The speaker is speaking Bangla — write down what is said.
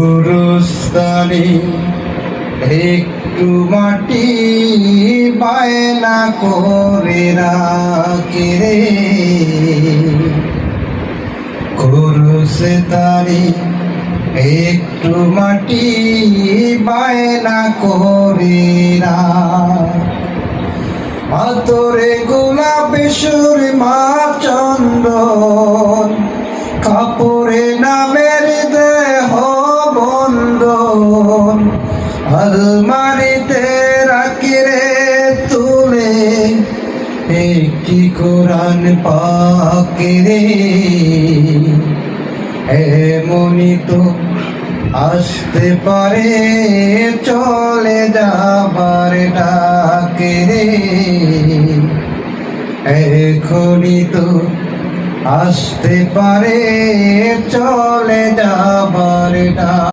গুরুস্থানে একটু মাটি বায়না করে রাখে রে। গুরুস্থানে একটু মাটি বায়না করে রাখ। আতরে গোলাপ সুর মা আলমারিতে রাখি রে তুলে, একটি কোরআন পাকে রে। এমনই তো আসতে পারে, চলে যাবার ডাকে রে। এখনই তো আসতে পারে, চলে যাবার ডাক